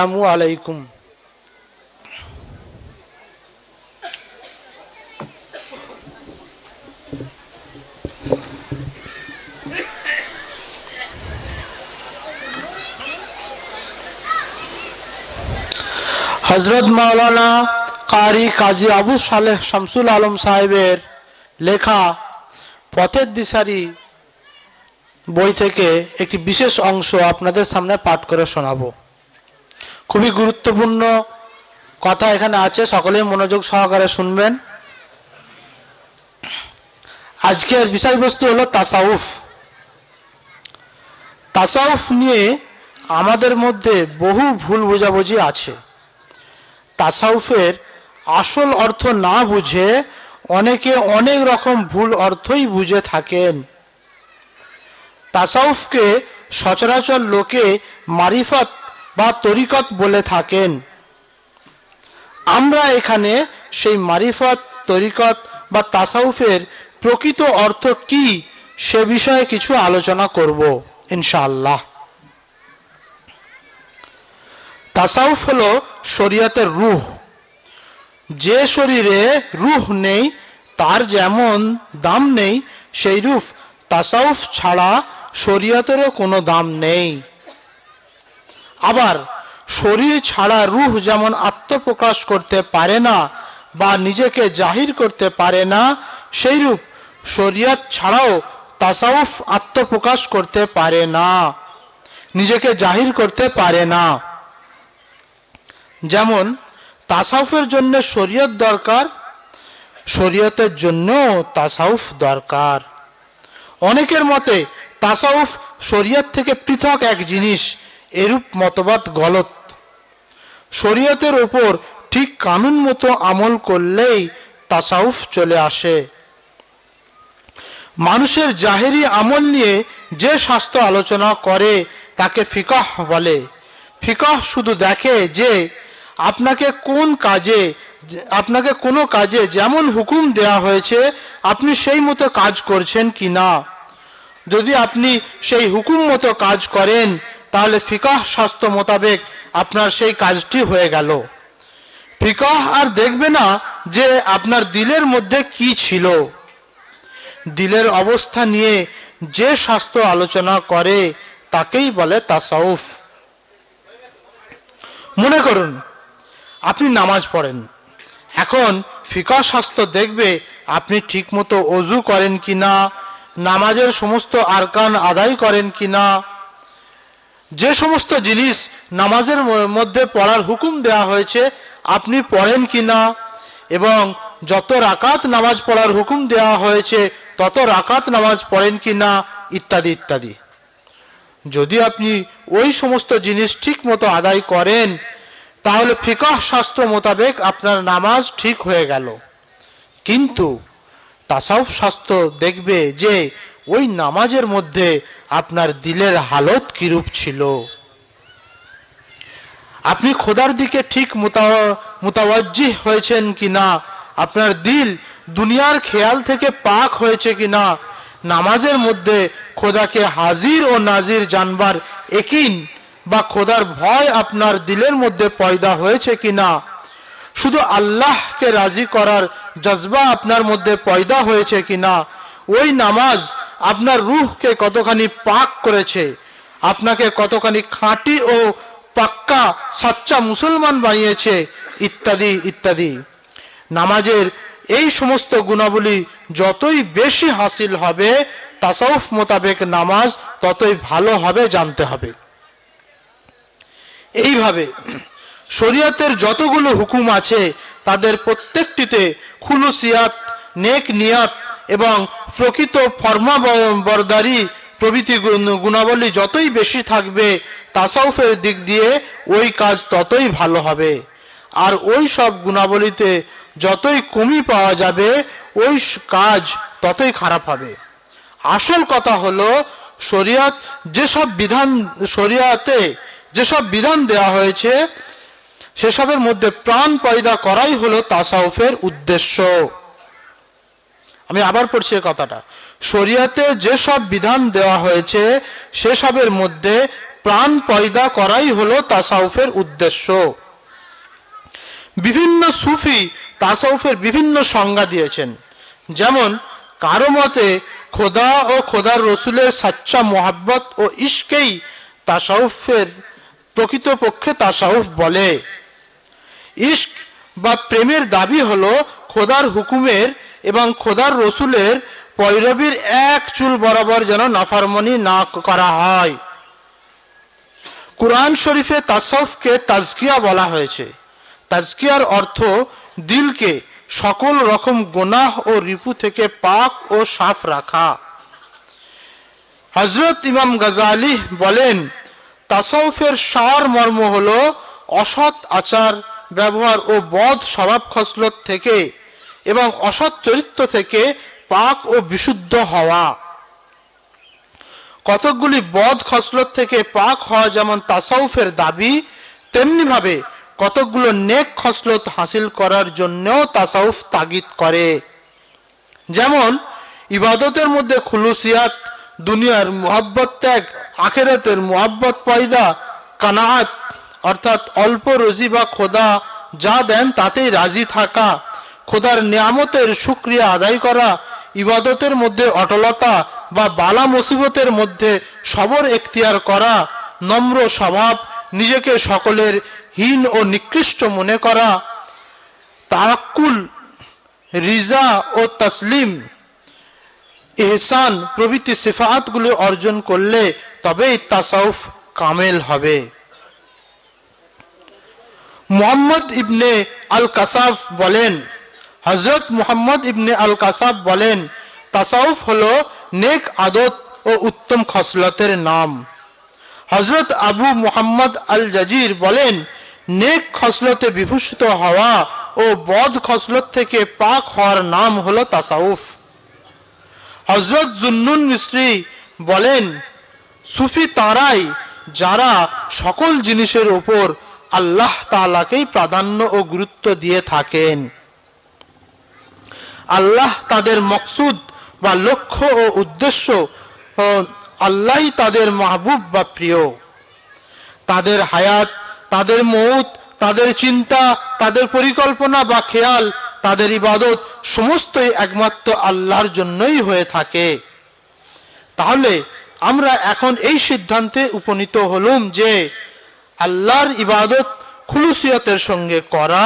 আসসালামু আলাইকুম। হজরত মাওলানা কারি কাজী আবু সালেহ শামসুল আলম সাহেবের লেখা পথের দিশারি বই থেকে একটি বিশেষ অংশ আপনাদের সামনে পাঠ করে শোনাবো। খুবই গুরুত্বপূর্ণ কথা এখানে আছে। সকলেই মনোযোগ সহকারে শুনবেন। আজকের বিষয়বস্তু হলো তাসাউফ। তাসাউফ নিয়ে আমাদের মধ্যে বহু ভুল বোঝাবুঝি আছে। তাসাউফের আসল অর্থ না বুঝে অনেকে অনেক রকম ভুল অর্থই বুঝে থাকেন। তাসাউফকে সচরাচর লোকে মারিফত বা তরিকত বলে থাকেন। আমরা এখানে সেই মারিফত, তরিকত বা তাসাউফের প্রকৃত অর্থ কি সে বিষয়ে কিছু আলোচনা করব, ইনশাআল্লাহ। তাসাউফ হলো শরীয়তের রুহ। যে শরীরে রুহ নেই, তার যেমন দাম নেই, সেই রূপ তাসাউফ ছাড়া শরীয়তেরও কোনো দাম নেই। আবার শরীর ছাড়া রুহ যেমন আত্মপ্রকাশ করতে পারে না বা নিজেকে জাহির করতে পারে না সেই রূপ শরীয়ত ছাড়াও তাসাউফ আত্মপ্রকাশ করতে পারে না, নিজেকে জাহির করতে পারে না। যেমন তাসাউফের জন্য শরীয়ত দরকার, শরীয়তের জন্য তাসাউফ দরকার। অনেকের মতে তাসাউফ শরীয়ত থেকে পৃথক এক জিনিস এরূপ মতবাদ গলত। শরীয়তের ওপর ঠিক কানুন মতো আমল করলেই তাসাউফ চলে আসে। মানুষের জাহেরি আমল নিয়ে যে শাস্ত্র আলোচনা করে, তাকে ফিকাহ বলে। ফিকাহ শুধু দেখে যে আপনাকে কোন কাজে, আপনাকে কোনো কাজে যেমন হুকুম দেয়া হয়েছে, আপনি সেই মতো কাজ করছেন কি না যদি আপনি সেই হুকুম মতো কাজ করেন তাহলে ফিকাহ শাস্ত্র মোতাবেক আপনার সেই কাজটি হয়ে গেল। ফিকাহ আর দেখবে না যে আপনার দিলের মধ্যে কি ছিল। দিলের অবস্থা নিয়ে যে শাস্ত্র আলোচনা করে, তাকেই বলে তাসাউফ। মনে করুন, আপনি নামাজ পড়েন। এখন ফিকা শাস্ত্র দেখবে আপনি ঠিকমতো অজু করেন কি না নামাজের সমস্ত আরকান আদায় করেন কি না যে সমস্ত জিনিস নামাজের মধ্যে পড়ার হুকুম দেওয়া হয়েছে, আপনি পড়েন কি না? এবং যত রাকাত নামাজ পড়ার হুকুম দেওয়া হয়েছে, তত রাকাত নামাজ পড়েন কি না? ইত্যাদি ইত্যাদি। যদি আপনি ওই সমস্ত জিনিস ঠিক মতো আদায় করেন, তাহলে ফিকাহ শাস্ত্র মোতাবেক আপনার নামাজ ঠিক হয়ে গেল। কিন্তু তাসাউফ শাস্ত্র দেখবে যে ওই নামাজের মধ্যে আপনার দিলের হালত কিরূপ ছিল? আপনি খোদার দিকে ঠিক মোতাবাজ্জি হয়েছেন কি না আপনার দিল দুনিয়ার খেয়াল থেকে পাক হয়েছে কি না নামাজের মধ্যে খোদাকে হাজির ও নাজির জানবার একিন বা খোদার ভয় আপনার দিলের মধ্যে পয়দা হয়েছে কিনা? শুধু আল্লাহকে রাজি করার জজবা আপনার মধ্যে পয়দা হয়েছে কিনা? ওই নামাজ আপনার রুহকে কতখানি পাক করেছে, আপনাকে কতখানি খাঁটি ও পাক্কা সাচ্চা মুসলমান বানিয়েছে, ইত্যাদি ইত্যাদি। নামাজের এই সমস্ত গুণাবলী যতই বেশি হাসিল হবে, তাসাউফ মোতাবেক নামাজ ততই ভালো হবে জানতে হবে। এইভাবে শরীয়তের যতগুলো হুকুম আছে, তাদের প্রত্যেকটিতে খুলুসিয়াত, নেক নিয়াত এবং প্রকৃত ফর্মা বরদারি প্রভৃতি গুণাবলী যতই বেশি থাকবে, তাসাউফের দিক দিয়ে ওই কাজ ততই ভালো হবে। আর ওই সব গুণাবলীতে যতই কমি পাওয়া যাবে, ওই কাজ ততই খারাপ হবে। আসল কথা হলো, শরিয়াত যেসব বিধান, শরিয়াতে যেসব বিধান দেওয়া হয়েছে, সেসবের মধ্যে প্রাণ পয়দা করাই হলো তাসাউফের উদ্দেশ্য। আমি আবার পড়ছি কথাটা। শরিয়াতে যেসব বিধান দেওয়া হয়েছে, সেসবের মধ্যে প্রাণ পয়দা করাই হলো তাসাউফের উদ্দেশ্য। বিভিন্ন সুফি তাসাউফের বিভিন্ন সংজ্ঞা দিয়েছেন। যেমন, কারও মতে খোদা ও খোদার রসুলের সাচ্চা মোহাব্বত ও ইশকেই তাসাউফের প্রকৃতপক্ষে তাসাউফ বলে। ইশক বা প্রেমের দাবি হলো খোদার হুকুমের এবং খোদার রসুলের পৈরবীর এক চুল বরাবর যেন নাফারমনি না করা হয়। কোরআন শরীফে তাসফকে তাজকিয়া বলা হয়েছে। তাজকিয়ার অর্থ দিলকে সকল রকম গোনাহ ও রিপু থেকে পাক ও সাফ রাখা। হজরত ইমাম গাজালি বলেন তাসাউফের সার মর্ম হল অসৎ আচার, ব্যবহার ও বধ স্বভাব খসলত থেকে এবং অসৎ চরিত্র থেকে পাক ও বিশুদ্ধ হওয়া। কতকগুলি বদ খসলত থেকে পাক হওয়া যেমন তাসাউফের দাবি, তেমনিভাবে কতকগুলো নেক খসলত হাসিল করার জন্যও তাসাউফ তাগিদ করে। যেমন, ইবাদতের মধ্যে খুলুসিয়াত, দুনিয়ার মোহাব্বত ত্যাগ, আখেরাতের মোহাব্বত পয়দা কানাত অর্থাৎ অল্প রোজি বা খোদা যা দেন তাতেই রাজি থাকা। খোদার নিয়ামতের সুক্রিয়া আদায় করা, ইবাদতের মধ্যে অটলতা বা বালা মুসিবতের মধ্যে সবর এখতিয়ার করা, নম্র স্বভাব, নিজেকে সকলের হীন ও নিকৃষ্ট মনে করা তারাক্কুল রিজা ও তসলিম, এহসান প্রভৃতি সিফাতগুলো অর্জন করলে তবেই তাসাউফ কামেল হবে। মোহাম্মদ ইবনে আল কাসাফ বলেন হজরত মুহাম্মদ ইবনে আল কাসাব বলেন, তাসাউফ হলো নেক আদত ও উত্তম খসলতের নাম। হজরত আবু মুহাম্মদ আল জাজির বলেন, নেক খসলতে বিভূষিত হওয়া ও বধ খসলত থেকে পাক হওয়ার নাম হলো তাসাউফ। হজরত জুন্নুন মিস্ত্রি বলেন, সুফি তারাই যারা সকল জিনিসের ওপর আল্লাহ তালাকেই প্রাধান্য ও গুরুত্ব দিয়ে থাকেন। আল্লাহ তাদের মকসুদ বা লক্ষ্য ও উদ্দেশ্য, ও আল্লাহই তাদের মাহবুব বা প্রিয়। তাদের হায়াত, তাদের মৌত, তাদের চিন্তা, তাদের পরিকল্পনা বা খেয়াল, তাদের ইবাদত সমস্তই একমাত্র আল্লাহর জন্যই হয়ে থাকে। তাহলে আমরা এখন এই সিদ্ধান্তে উপনীত হলুম যে আল্লাহর ইবাদত খুলুসিয়তের সঙ্গে করা,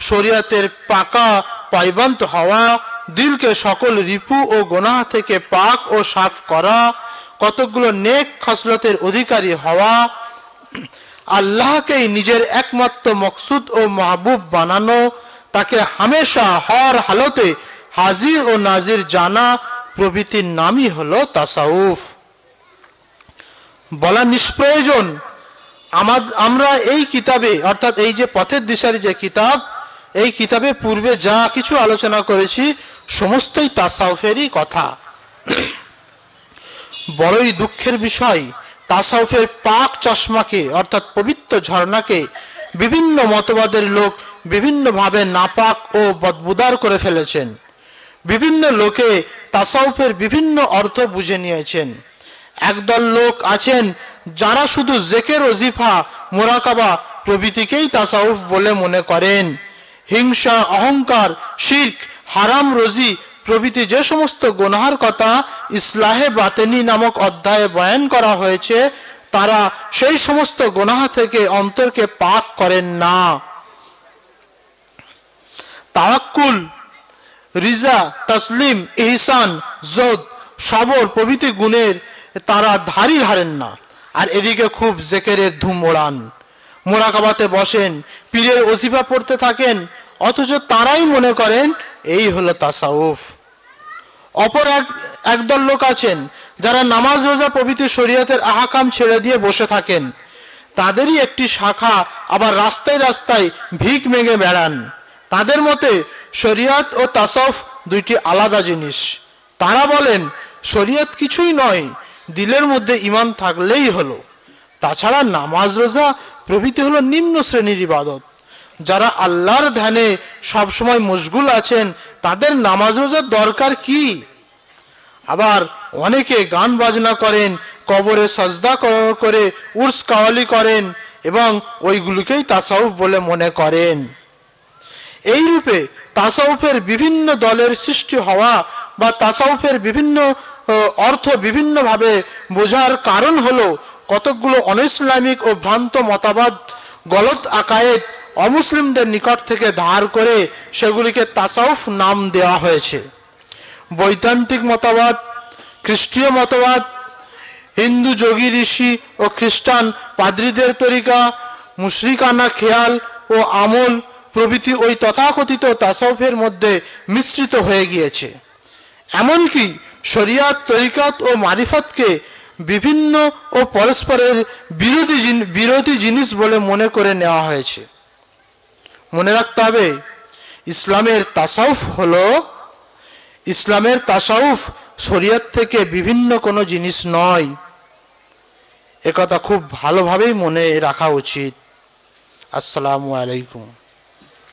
শরিয়াতের পাকা পাইবান্ত হওয়া, দিলকে সকল রিপু ও গোনাহ থেকে পাক ও সাফ করা, কতকগুলো নেক খসলতের অধিকারী হওয়া, আল্লাহকেই নিজের একমাত্র মকসুদ ও মাহবুব বানানো, তাকে হামেশা হর হালতে হাজির ও নাজির জানা প্রভৃতির নামই হলো তাসাউফ। বলা নিষ্প্রয়োজন, আমা- আমরা এই কিতাবে, অর্থাৎ এই যে পথের দিশারি যে কিতাব এই কিতাবে পূর্বে যা কিছু আলোচনা করেছি, সমস্তই তাসাউফেরই কথা। বড়ই দুঃখের বিষয়, তাসাউফের পাক চশমাকে, অর্থাৎ পবিত্র ঝর্ণাকে, বিভিন্ন মতবাদের লোক বিভিন্নভাবে নাপাক ও বদবুদার করে ফেলেছেন। বিভিন্ন লোকে তাসাউফের বিভিন্ন অর্থ বুঝে নিয়েছেন। একদল লোক আছেন যারা শুধু জেকের ওজিফা মোরাকাবা প্রভৃতিকেই তাসাউফ বলে মনে করেন। হিংসা, অহংকার, শির্ক, হারাম, রোজি প্রভৃতি যে সমস্ত গোনাহার কথা ইসলাহে বাতেনি নামক অধ্যায়ে বয়ান করা হয়েছে, তারা সেই সমস্ত গোনাহা থেকে অন্তরকে পাক করেন না। তাওয়াক্কুল, রিজা, তসলিম, ইহসান জোদ সবর প্রভৃতি গুণের তারা ধারই হারেন না। আর এদিকে খুব জেকেরের ধুম ওড়ান মোরাকাবাতে বসেন, পীরের ওসিফা পড়তে থাকেন অথচ তারাই মনে করেন এই হলো তাসাউফ। অপর এক, একদল লোক আছেন যারা নামাজ রোজা প্রভৃতি শরীয়তের আহাকাম ছেড়ে দিয়ে বসে থাকেন। তাদেরই একটি শাখা আবার রাস্তায় রাস্তায় ভিক মেঙে বেড়ান। তাদের মতে শরিয়ত ও তাসফ দুইটি আলাদা জিনিস। তারা বলেন, শরিয়ত কিছুই নয়, দিলের মধ্যে ইমান থাকলেই হলো। তাছাড়া নামাজ রোজা প্রভৃতি হলো নিম্ন শ্রেণির ইবাদত। যারা আল্লাহর ধ্যানে সবসময় মশগুল আছেন, তাদের নামাজ রোজার দরকার কি? আবার অনেকে গান বাজনা করেন, কবরে সজদা করে উর্স কাওয়ালি করেন এবং ওইগুলিকেই তাসাউফ বলে মনে করেন। এই রূপে তাসাউফের বিভিন্ন দলের সৃষ্টি হওয়া বা তাসাউফের বিভিন্ন অর্থ বিভিন্নভাবে বোঝার কারণ হলো কতকগুলো অনইসলামিক ও ভ্রান্ত মতবাদ গলত আকায়েদ অমুসলিমদের নিকট থেকে ধার করে সেগুলিকে তাসাউফ নাম দেওয়া হয়েছে। বৈতান্তিক মতবাদ, খ্রিস্টীয় মতবাদ, হিন্দু, যোগী, ঋষি ও খ্রিস্টান পাদ্রীদের তরিকা, মুশরিকানা খেয়াল ও আমল প্রভৃতি ওই তথাকথিত তাসাউফের মধ্যে মিশ্রিত হয়ে গিয়েছে। এমনকি শরিয়াত তরিকাত ও মারিফতকে বিভিন্ন ও পরস্পরের বিরোধী বিরোধী জিনিস বলে মনে করে নেওয়া হয়েছে। মনে রাখতে হবে, ইসলামের তাসাউফ হলো, ইসলামের তাসাউফ শরিয়ত থেকে বিভিন্ন কোনো জিনিস নয়। একথা খুব ভালোভাবেই মনে রাখা উচিত। আসসালামু আলাইকুম।